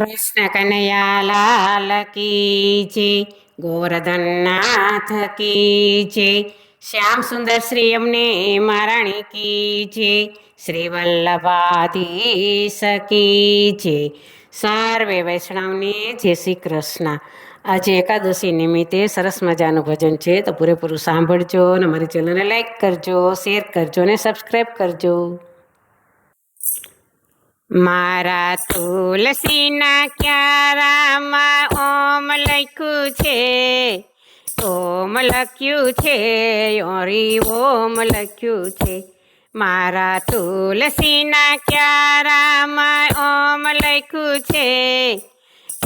કૃષ્ણ કનૈયા લાલ કી જય, ગોવર્ધનનાથ કી જય, શ્યામ સુંદર શ્રી અમને મહારાણી કી જય, શ્રી વલ્લભાધીશ કી જય. સર્વે વૈષ્ણવને જય શ્રી કૃષ્ણ. આજે એકાદશી નિમિત્તે સરસ મજાનું ભજન છે, તો પૂરેપૂરું સાંભળજો અને મારી ચેનલને લાઈક કરજો, શેર કરજો અને સબસ્ક્રાઈબ કરજો. મારા તુલસીના ક્યારામાં ઓમ લખ્યું છે, ઓમ લખ્યું છે, ઓરી ઓમ લખ્યું છે. મારા તુલસીના ક્યારામાં ઓમ લખ્યું છે,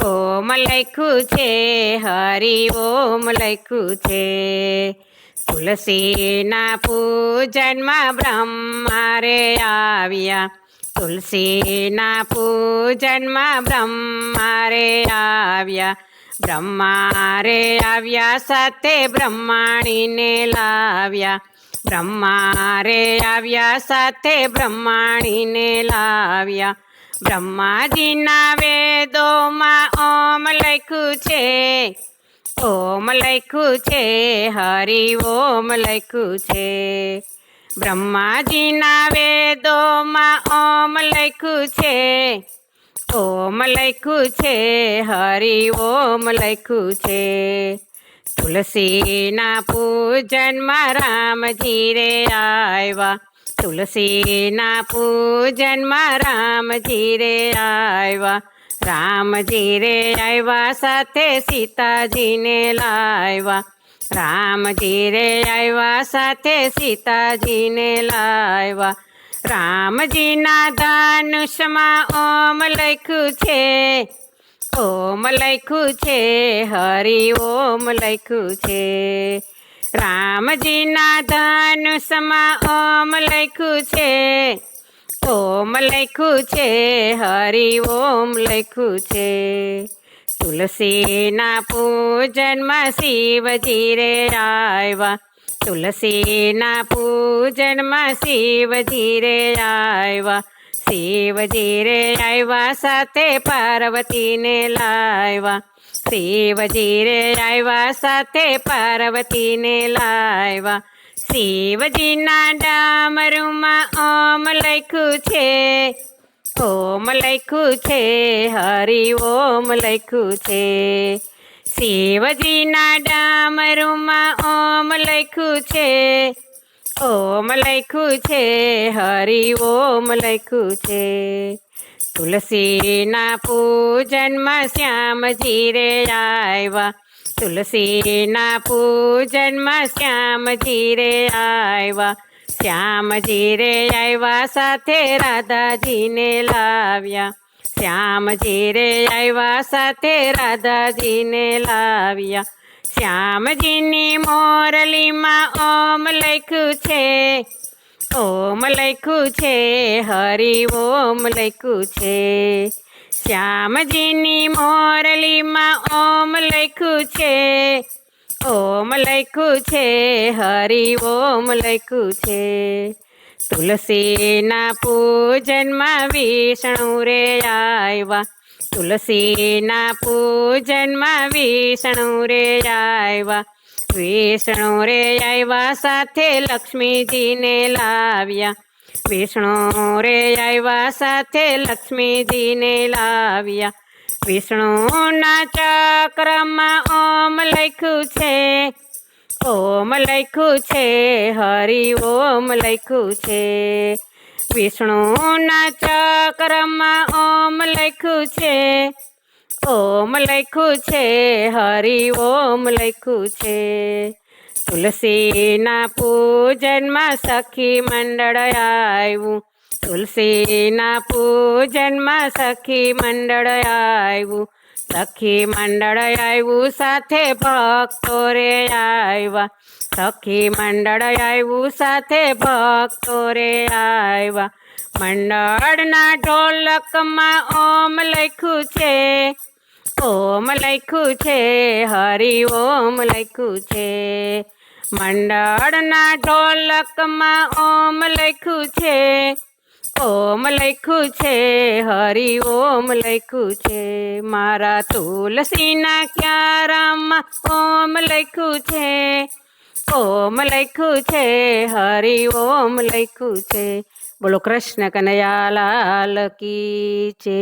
ઓમ લખ્યું છે, હરિ ઓમ લખ્યું છે. તુલસીના પૂજનમાં બ્રહ્મારે આવ્યા તુલસીના પૂજનમાં બ્રહ્મા રે આવ્યા. બ્રહ્મા રે આવ્યા સાથે બ્રહ્માણીને લાવ્યા. બ્રહ્મા રે આવ્યા સાથે બ્રહ્માણીને લાવ્યા. બ્રહ્માજીના વેદોમાં ઓમ લખ્યું છે, ઓમ લખ્યું છે, હરિ ઓમ લખ્યું છે. બ્રહ્માજીના વેદોમાં ઓમ લખ્યું છે, ઓમ લખ્યું છે, હરિ ઓમ લખ્યું છે. તુલસીના પૂજનમાં રામજી રે આવ્યા, તુલસીના પૂજનમાં રામજી રે આવ્યા રામજી રે આવ્યા સાથે સીતાજીને લાવ્યા. રામજી રે આવ્યા સાથે સીતાજીને લાવ્યા રામજીના ધનુષમાં ઓમ લખ્યું છે, ઓમ લખ્યું છે, હરિ ઓમ લખ્યું છે. રામજીના ધનુષમાં ઓમ લખ્યું છે, ઓમ લખ્યું છે, હરિ ઓમ લખ્યું છે. તુલસીના પૂજનમાં શિવજી રે આવ્યા તુલસીના પૂજનમાં શિવજી રે આવ્યા શિવજી રે આવ્યા સાથે પાર્વતીને લાવ્યા શિવજી રે આવ્યા સાથે પાર્વતીને લાવ્યા શિવજીના ડામરુમાં ઓમ લખ્યું છે. ઓમ લખ્યું છે, હરિ ઓમ લખ્યું છે. શિવજીના ડામરુમાં ઓમ લખ્યું છે, ઓમ લખ્યું છે, હરિ ઓમ લખ્યું છે. તુલસીના પૂજનમાં શ્યામજી રે આવ્યા. તુલસીના પૂજનમાં શ્યામજી રે આવ્યા. શ્યામજી રે આવ્યા સાથે રાધાજીને લાવ્યા. શ્યામજી રે આવ્યા સાથે રાધાજીને લાવ્યા. શ્યામજીની મોરલીમાં ઓમ લખ્યું છે, ઓમ લખ્યું છે, હરિ ઓમ લખ્યું છે. શ્યામજીની મોરલીમાં ઓમ લખ્યું છે ઓમ લખ્યું છે, હરિ ઓમ લખ્યું છે. તુલસીના પૂજનમાં વિષ્ણુ રે આવ્યા. તુલસીના પૂજનમાં વિષ્ણુ રે આવ્યા. વિષ્ણુ રે આવ્યા સાથે લક્ષ્મીજીને લાવ્યા. વિષ્ણુ રે આવ્યા સાથે લક્ષ્મીજીને લાવ્યા. વિષ્ણુના ચક્રમાં ઓમ લખ્યું છે, ઓમ લખ્યું છે, હરિ ઓમ લખ્યું છે. વિષ્ણુના ચક્રમાં ઓમ લખ્યું છે, ઓમ લખ્યું છે, હરિ ઓમ લખ્યું છે. તુલસીના પૂજનમાં સખી મંડળ આવ્યું તુલસીના પૂજનમાં સખી મંડળ આવ્યું. સખી મંડળ આવ્યું સાથે ભક્તો રે આવ્યા. સખી મંડળ આવ્યું સાથે ભક્તો રે આવ્યા. મંડળના ઢોલકમાં ઓમ લખ્યું છે, ઓમ લખ્યું છે, હરિ ઓમ લખ્યું છે. મંડળના ઢોલકમાં ઓમ લખ્યું છે ઓમ લખ્યું છે, હરિ ઓમ લખ્યું છે, મારા તુલસીના ક્યારામાં ઓમ લખ્યું છે, ઓમ લખ્યું છે, હરિ ઓમ લખ્યું છે, બોલો કૃષ્ણ કનૈયાલાલ કી છે